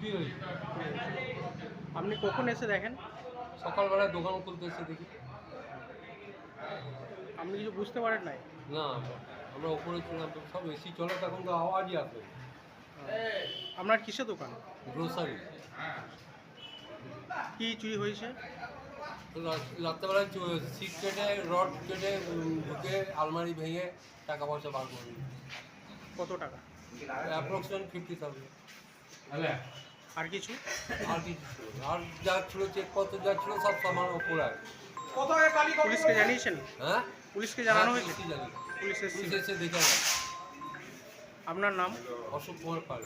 চুরি হয়েছে আপনি কখন এসে দেখেন? সকালবেলায় দোকান খুলতে এসে দেখি। আপনি কিছু বুঝতে পারেন নাই? না আমরা ওপরে ছিলাম তো সব এসি চলে তখন তো আওয়াজই আসে আপনার কিসের দোকান? গ্রোসারি কি চুরি হয়েছে? তো রাত- রাত্রেবেলায় সিট কেটে রড কেটে ঢুকে আলমারি ভেঙে টাকা পয়সা বার করে। কত টাকা? অ্যাপ্রক্সিমেট ফিফটি থাউজেন্ড আর কিছু? আর কিছু ছিল না। আর যা ছিল চেক কত যা ছিল সব সামান ওপরে আছে পুলিশকে জানিয়েছেন? হ্যাঁ? পুলিশকে জানানো হ্যাঁ, হয়েছে? পুলিশই জানি পুলিশ এসেছিল। পুলিশ এসে দেখে আপনার নাম? অশোক কুমার পাল।